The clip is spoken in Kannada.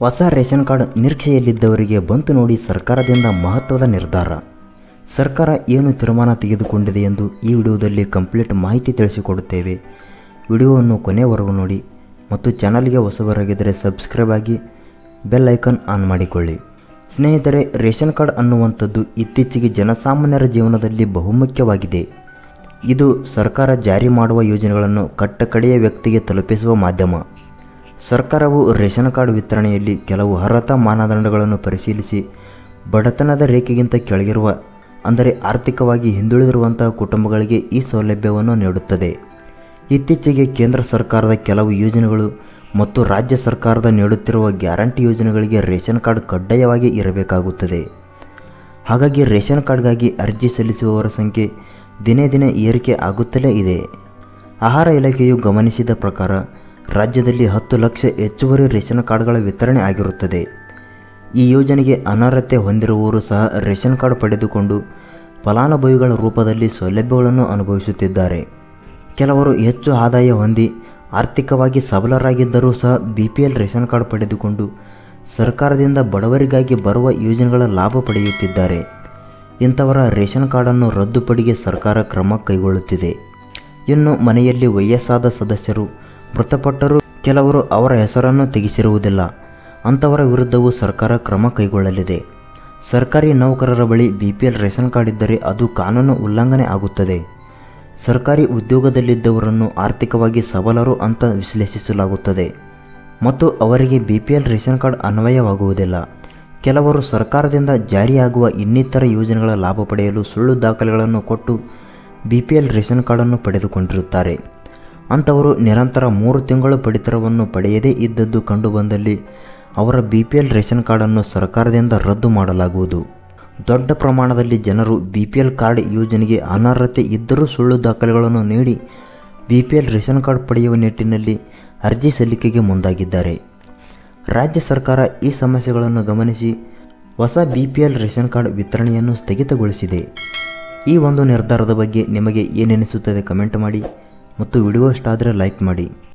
ಹೊಸ ರೇಷನ್ ಕಾರ್ಡ್ ನಿರೀಕ್ಷೆಯಲ್ಲಿದ್ದವರಿಗೆ ಬಂತು ನೋಡಿ ಸರ್ಕಾರದಿಂದ ಮಹತ್ವದ ನಿರ್ಧಾರ. ಸರ್ಕಾರ ಏನು ತೀರ್ಮಾನ ತೆಗೆದುಕೊಂಡಿದೆ ಎಂದು ಈ ವಿಡಿಯೋದಲ್ಲಿ ಕಂಪ್ಲೀಟ್ ಮಾಹಿತಿ ತಿಳಿಸಿಕೊಡುತ್ತೇವೆ. ವಿಡಿಯೋವನ್ನು ಕೊನೆವರೆಗೂ ನೋಡಿ ಮತ್ತು ಚಾನಲ್ಗೆ ಹೊಸಬರಾಗಿದ್ದರೆ ಸಬ್ಸ್ಕ್ರೈಬ್ ಆಗಿ ಬೆಲ್ ಐಕಾನ್ ಆನ್ ಮಾಡಿಕೊಳ್ಳಿ. ಸ್ನೇಹಿತರೆ, ರೇಷನ್ ಕಾರ್ಡ್ ಅನ್ನುವಂಥದ್ದು ಇತ್ತೀಚೆಗೆ ಜನಸಾಮಾನ್ಯರ ಜೀವನದಲ್ಲಿ ಬಹುಮುಖ್ಯವಾಗಿದೆ. ಇದು ಸರ್ಕಾರ ಜಾರಿ ಮಾಡುವ ಯೋಜನೆಗಳನ್ನು ಕಟ್ಟಕಡೆಯ ವ್ಯಕ್ತಿಗೆ ತಲುಪಿಸುವ ಮಾಧ್ಯಮ. ಸರ್ಕಾರವು ರೇಷನ್ ಕಾರ್ಡ್ ವಿತರಣೆಯಲ್ಲಿ ಕೆಲವು ಅರ್ಹತಾ ಮಾನದಂಡಗಳನ್ನು ಪರಿಶೀಲಿಸಿ ಬಡತನದ ರೇಖೆಗಿಂತ ಕೆಳಗಿರುವ, ಅಂದರೆ ಆರ್ಥಿಕವಾಗಿ ಹಿಂದುಳಿದಿರುವಂತಹ ಕುಟುಂಬಗಳಿಗೆ ಈ ಸೌಲಭ್ಯವನ್ನು ನೀಡುತ್ತದೆ. ಇತ್ತೀಚೆಗೆ ಕೇಂದ್ರ ಸರ್ಕಾರದ ಕೆಲವು ಯೋಜನೆಗಳು ಮತ್ತು ರಾಜ್ಯ ಸರ್ಕಾರದ ನೀಡುತ್ತಿರುವ ಗ್ಯಾರಂಟಿ ಯೋಜನೆಗಳಿಗೆ ರೇಷನ್ ಕಾರ್ಡ್ ಕಡ್ಡಾಯವಾಗಿ ಇರಬೇಕಾಗುತ್ತದೆ. ಹಾಗಾಗಿ ರೇಷನ್ ಕಾರ್ಡ್ಗಾಗಿ ಅರ್ಜಿ ಸಲ್ಲಿಸುವವರ ಸಂಖ್ಯೆ ದಿನೇ ದಿನೇ ಏರಿಕೆ ಆಗುತ್ತಲೇ ಇದೆ. ಆಹಾರ ಇಲಾಖೆಯು ಗಮನಿಸಿದ ಪ್ರಕಾರ ರಾಜ್ಯದಲ್ಲಿ ಹತ್ತು ಲಕ್ಷ ಹೆಚ್ಚುವರಿ ರೇಷನ್ ಕಾರ್ಡ್ಗಳ ವಿತರಣೆ ಆಗಿರುತ್ತದೆ. ಈ ಯೋಜನೆಗೆ ಅನರ್ಹತೆ ಹೊಂದಿರುವವರು ಸಹ ರೇಷನ್ ಕಾರ್ಡ್ ಪಡೆದುಕೊಂಡು ಫಲಾನುಭವಿಗಳ ರೂಪದಲ್ಲಿ ಸೌಲಭ್ಯಗಳನ್ನು ಅನುಭವಿಸುತ್ತಿದ್ದಾರೆ. ಕೆಲವರು ಹೆಚ್ಚು ಆದಾಯ ಹೊಂದಿ ಆರ್ಥಿಕವಾಗಿ ಸಬಲರಾಗಿದ್ದರೂ ಸಹ B P L ration card ಪಡೆದುಕೊಂಡು ಸರ್ಕಾರದಿಂದ ಬಡವರಿಗಾಗಿ ಬರುವ ಯೋಜನೆಗಳ ಲಾಭ ಪಡೆಯುತ್ತಿದ್ದಾರೆ. ಇಂಥವರ ರೇಷನ್ ಕಾರ್ಡನ್ನು ರದ್ದುಪಡಿಗೆ ಸರ್ಕಾರ ಕ್ರಮ ಕೈಗೊಳ್ಳುತ್ತಿದೆ. ಇನ್ನು ಮನೆಯಲ್ಲಿ ವಯಸ್ಸಾದ ಸದಸ್ಯರು ಮೃತಪಟ್ಟರೂ ಕೆಲವರು ಅವರ ಹೆಸರನ್ನು ತೆಗೆಸಿರುವುದಿಲ್ಲ. ಅಂಥವರ ವಿರುದ್ಧವೂ ಸರ್ಕಾರ ಕ್ರಮ ಕೈಗೊಳ್ಳಲಿದೆ. ಸರ್ಕಾರಿ ನೌಕರರ ಬಳಿ B P L ration card ಇದ್ದರೆ ಅದು ಕಾನೂನು ಉಲ್ಲಂಘನೆ ಆಗುತ್ತದೆ. ಸರ್ಕಾರಿ ಉದ್ಯೋಗದಲ್ಲಿದ್ದವರನ್ನು ಆರ್ಥಿಕವಾಗಿ ಸಬಲರು ಅಂತ ವಿಶ್ಲೇಷಿಸಲಾಗುತ್ತದೆ. ಮತ್ತು ಅವರಿಗೆ B P L ration card ಅನ್ವಯವಾಗುವುದಿಲ್ಲ. ಕೆಲವರು ಸರ್ಕಾರದಿಂದ ಜಾರಿಯಾಗುವ ಇನ್ನಿತರ ಯೋಜನೆಗಳ ಲಾಭ ಪಡೆಯಲು ಸುಳ್ಳು ದಾಖಲೆಗಳನ್ನು ಕೊಟ್ಟು ಬಿ ಪಿ ಎಲ್ ರೇಷನ್ ಕಾರ್ಡನ್ನು ಪಡೆದುಕೊಂಡಿರುತ್ತಾರೆ. ಅಂಥವರು ನಿರಂತರ ಮೂರು ತಿಂಗಳು ಪಡಿತರವನ್ನು ಪಡೆಯದೇ ಇದ್ದದ್ದು ಕಂಡುಬಂದಲ್ಲಿ ಅವರ ಬಿ ಪಿ ಎಲ್ ರೇಷನ್ ಕಾರ್ಡನ್ನು ಸರ್ಕಾರದಿಂದ ರದ್ದು ಮಾಡಲಾಗುವುದು. ದೊಡ್ಡ ಪ್ರಮಾಣದಲ್ಲಿ ಜನರು ಬಿ ಪಿ ಎಲ್ ಕಾರ್ಡ್ ಯೋಜನೆಗೆ ಅನರ್ಹತೆ ಇದ್ದರೂ ಸುಳ್ಳು ದಾಖಲೆಗಳನ್ನು ನೀಡಿ B P L ration card ಪಡೆಯುವ ನಿಟ್ಟಿನಲ್ಲಿ ಅರ್ಜಿ ಸಲ್ಲಿಕೆಗೆ ಮುಂದಾಗಿದ್ದಾರೆ. ರಾಜ್ಯ ಸರ್ಕಾರ ಈ ಸಮಸ್ಯೆಗಳನ್ನು ಗಮನಿಸಿ ಹೊಸ B P L ration card ವಿತರಣೆಯನ್ನು ಸ್ಥಗಿತಗೊಳಿಸಿದೆ. ಈ ಒಂದು ನಿರ್ಧಾರದ ಬಗ್ಗೆ ನಿಮಗೆ ಏನೆನಿಸುತ್ತದೆ ಕಮೆಂಟ್ ಮಾಡಿ. ಮತ್ತು ವಿಡಿಯೋ ಇಷ್ಟ ಆದರೆ ಲೈಕ್ ಮಾಡಿ.